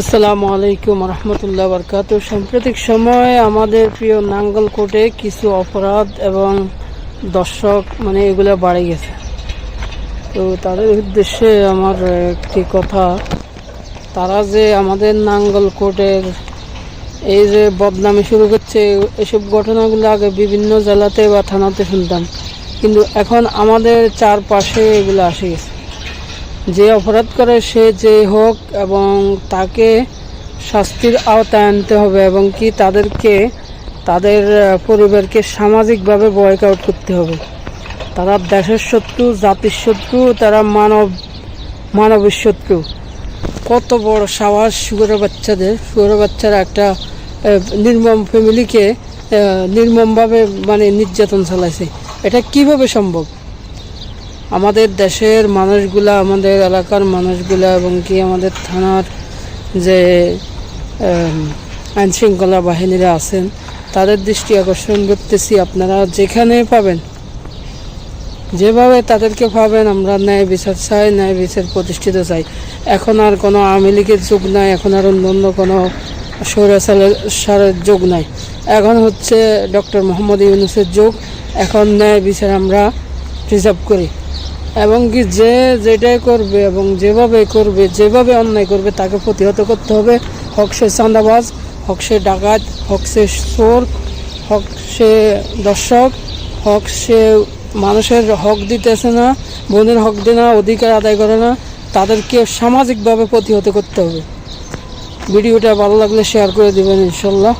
আসসালামু আলাইকুম রহমতুল্লাহ বরকাত সাম্প্রতিক সময়ে আমাদের প্রিয় নাঙ্গলকোটে কিছু অপরাধ এবং দর্শক মানে এগুলো বাড়ে গেছে। তো তাদের উদ্দেশ্যে আমার একটি কথা, তারা যে আমাদের নাঙ্গলকোটের এই যে বদনামি শুরু করছে, এসব ঘটনাগুলো আগে বিভিন্ন জেলাতে বা থানাতে শুনতাম। কিন্তু এখন আমাদের চারপাশে এগুলো আসে গেছে। যে অপরাধ করে সে যে হোক এবং তাকে শাস্তির আওতায় আনতে হবে এবং কি তাদেরকে, তাদের পরিবারকে সামাজিকভাবে বয়কআউট করতে হবে। তারা দেশের শত্রু, জাতির শত্রু, তারা মানব, মানবের শত্রু। কত বড় সাহস শুয়োরের বাচ্চাদের। শুয়োরের বাচ্চারা একটা নির্মম ফ্যামিলিকে নির্মমভাবে মানে নির্যাতন চালাইছে। এটা কীভাবে সম্ভব? আমাদের দেশের মানুষগুলা, আমাদের এলাকার মানুষগুলা এবং কি আমাদের থানার যে আইন শৃঙ্খলা বাহিনীরা আছেন, তাদের দৃষ্টি আকর্ষণ করতেছি। আপনারা যেখানে পাবেন, যেভাবে তাদেরকে পাবেন, আমরা ন্যায় বিচার চাই, ন্যায় বিচার প্রতিষ্ঠিত চাই। এখন আর কোনো আওয়ামী লীগের যুগ নাই, এখন আর অন্য অন্য কোনো স্বৈরাচারের যোগ নাই। এখন হচ্ছে ডক্টর মোহাম্মদ ইউনুসের যুগ, এখন ন্যায় বিচার আমরা রিজার্ভ করি। এবং কি যে যেটাই করবে এবং যেভাবে করবে, যেভাবে অন্যায় করবে, তাকে প্রতিহত করতে হবে। হক সে চাঁদাবাজ, হক সে ডাকাত, হক সে চোর, হক সে দর্শক, হক সে মানুষের হক দিতেছে না, বোনের হক দেয় না অধিকার আদায় করে না, তাদেরকে সামাজিকভাবে প্রতিহত করতে হবে। ভিডিওটা ভালো লাগলে শেয়ার করে দেবেন, ইনশাল্লাহ।